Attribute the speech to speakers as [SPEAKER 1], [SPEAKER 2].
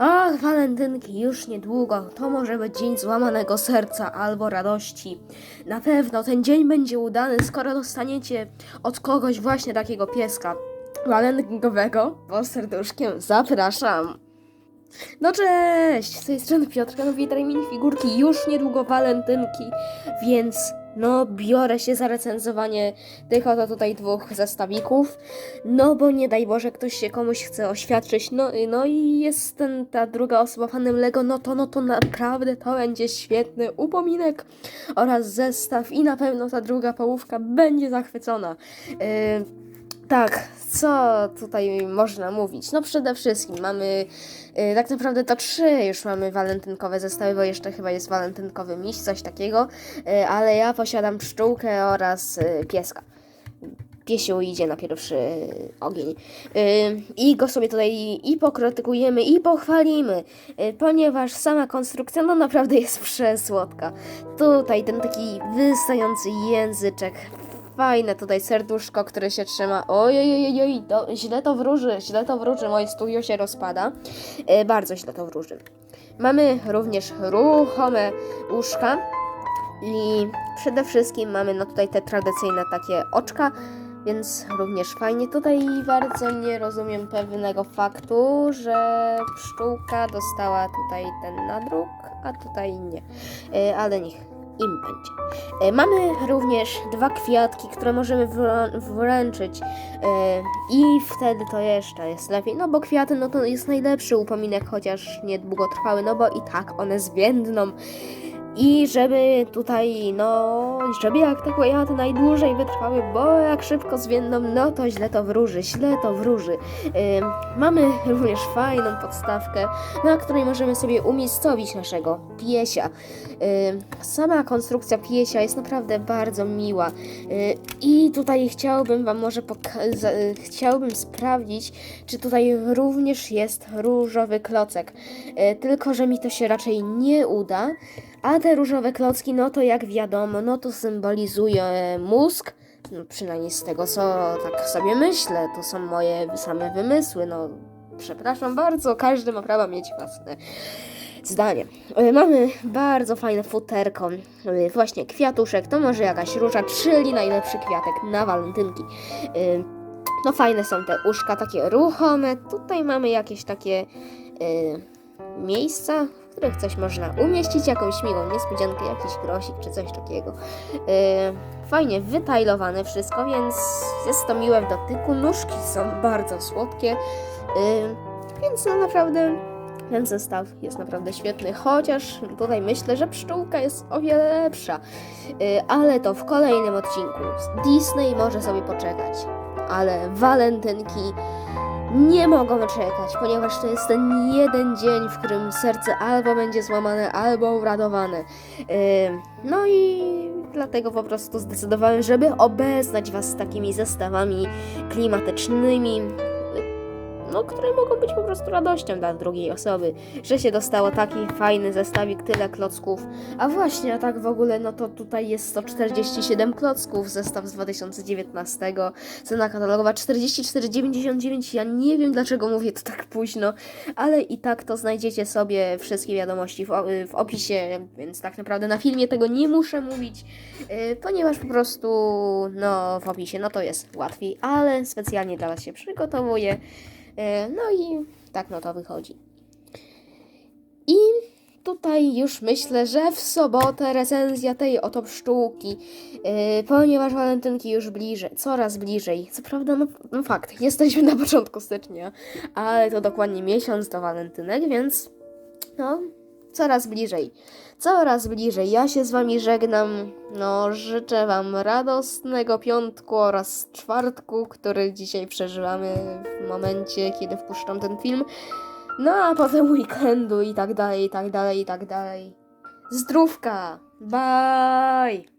[SPEAKER 1] Ach, walentynki, już niedługo. To może być dzień złamanego serca albo radości. Na pewno ten dzień będzie udany, skoro dostaniecie od kogoś właśnie takiego pieska walentynkowego. Bo serduszkiem zapraszam. No cześć, z tej strony Piotrka, no witaj minifigurki, już niedługo walentynki, więc no biorę się za recenzowanie tych oto tutaj dwóch zestawików, no bo nie daj Boże ktoś się komuś chce oświadczyć, no, no i jest ten, ta druga osoba fanem Lego, no to, no to naprawdę to będzie świetny upominek oraz zestaw i na pewno ta druga połówka będzie zachwycona. Yy, tak, co tutaj można mówić? No przede wszystkim mamy y, tak naprawdę to trzy już mamy walentynkowe zestawy, bo jeszcze chyba jest walentynkowy miś, coś takiego, y, ale ja posiadam pszczółkę oraz y, pieska. Piesiu idzie na pierwszy y, ogień. Y, I go sobie tutaj i pokrytykujemy, i pochwalimy, y, ponieważ sama konstrukcja no naprawdę jest przesłodka. Tutaj ten taki wystający języczek, fajne tutaj serduszko, które się trzyma. Oj, oj, oj, oj, to, źle to wróży, źle to wróży, moje studio się rozpada. E, bardzo źle to wróży. Mamy również ruchome łóżka i przede wszystkim mamy no tutaj te tradycyjne takie oczka, więc również fajnie. Tutaj bardzo nie rozumiem pewnego faktu, że pszczółka dostała tutaj ten nadruk, a tutaj nie. E, ale niech im będzie. E, Mamy również dwa kwiatki, które możemy wręczyć e, i wtedy to jeszcze jest lepiej, no bo kwiaty no to jest najlepszy upominek, chociaż niedługotrwały, no bo i tak one zwiędną. I żeby tutaj, no, żeby jak te kwiaty najdłużej wytrwały, bo jak szybko zwiędną, no to źle to wróży, źle to wróży. Ym, mamy również fajną podstawkę, na której możemy sobie umiejscowić naszego piesia. Ym, sama konstrukcja piesia jest naprawdę bardzo miła. Y, I tutaj chciałbym Wam może poka- za- y, chciałbym sprawdzić, czy tutaj również jest różowy klocek. Y, Tylko, że mi to się raczej nie uda. Te różowe klocki, no to jak wiadomo, no to symbolizuje mózg. No, przynajmniej z tego, co tak sobie myślę. To są moje same wymysły. No, przepraszam bardzo, każdy ma prawo mieć własne zdanie. Y, Mamy bardzo fajne futerko, y, właśnie kwiatuszek, to może jakaś róża, czyli najlepszy kwiatek na walentynki. Y, No fajne są te uszka, takie ruchome. Tutaj mamy jakieś takie miejsca, których coś można umieścić, jakąś miłą niespodziankę, jakiś grosik czy coś takiego. Y, Fajnie wytajlowane wszystko, więc jest to miłe w dotyku. Nóżki są bardzo słodkie, y, więc no naprawdę ten zestaw jest naprawdę świetny, chociaż tutaj myślę, że pszczółka jest o wiele lepsza. Y, Ale to w kolejnym odcinku. Disney może sobie poczekać, ale walentynki nie mogą czekać, ponieważ to jest ten jeden dzień, w którym serce albo będzie złamane, albo uradowane. No i dlatego po prostu zdecydowałem, żeby obeznać Was z takimi zestawami klimatycznymi, no, które mogą być po prostu radością dla drugiej osoby, że się dostało taki fajny zestawik, tyle klocków. A właśnie, a tak w ogóle, no to tutaj jest 147 klocków, zestaw z 2019, cena katalogowa 44,99. Ja nie wiem dlaczego mówię to tak późno, ale i tak to znajdziecie sobie wszystkie wiadomości w, o- w opisie, więc tak naprawdę na filmie tego nie muszę mówić, yy, ponieważ po prostu no w opisie no to jest łatwiej, ale specjalnie dla Was się przygotowuję. Yy, No i tak no to wychodzi. I tutaj już myślę, że w sobotę recenzja tej oto pszczółki, yy, ponieważ walentynki już bliżej, coraz bliżej. Co prawda, no, no fakt, jesteśmy na początku stycznia, ale to dokładnie miesiąc do walentynek, więc no, coraz bliżej. Coraz bliżej. Ja się z wami żegnam. No, życzę wam radosnego piątku oraz czwartku, który dzisiaj przeżywamy w momencie, kiedy wpuszczam ten film. No, a potem weekendu i tak dalej, i tak dalej, i tak dalej. Zdrówka! Bye!